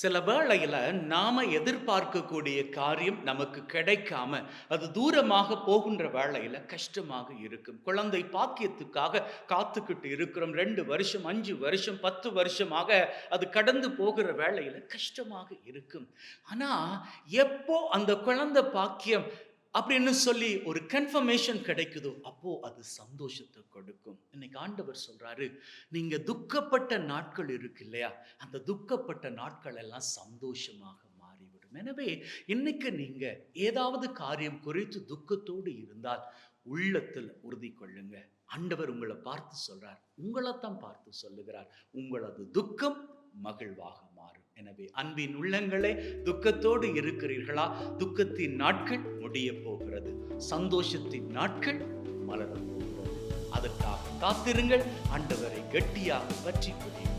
சில வேளையில் நாம் எதிர்பார்க்கக்கூடிய காரியம் நமக்கு கிடைக்காம அது தூரமாக போகின்ற வேளையில் கஷ்டமாக இருக்கும். குழந்தை பாக்கியத்துக்காக காத்துக்கிட்டு இருக்கிறோம். ரெண்டு வருஷம் அஞ்சு வருஷம் பத்து வருஷமாக அது கடந்து போகிற வேளையில் கஷ்டமாக இருக்கும். ஆனால் எப்போ அந்த குழந்தை பாக்கியம் அப்படின்னு சொல்லி ஒரு கன்ஃபர்மேஷன் கிடைக்குதோ அப்போ அது சந்தோஷத்தை கொடுக்கும். இன்னைக்கு ஆண்டவர் சொல்றாரு நீங்க துக்கப்பட்ட நாட்கள் இருக்கு இல்லையா? அந்த துக்கப்பட்ட நாட்கள் எல்லாம் சந்தோஷமாக மாறிவிடும். எனவே இன்னைக்கு நீங்க ஏதாவது காரியம் குறித்து துக்கத்தோடு இருந்தால் உள்ளத்தில் உறுதி கொள்ளுங்க. ஆண்டவர் உங்களை பார்த்து சொல்றார். உங்களைத்தான் பார்த்து சொல்லுகிறார். உங்களது துக்கம் மகிழ்வாகும். எனவே அன்பின் உள்ளங்களே துக்கத்தோடு இருக்கிறீர்களா? துக்கத்தின் நாட்கள் முடிய போகிறது. சந்தோஷத்தின் நாட்கள் மலரப் போகிறது. அதற்காக காத்திருங்கள். ஆண்டவரை கெட்டியாக பற்றி பிடியுங்கள்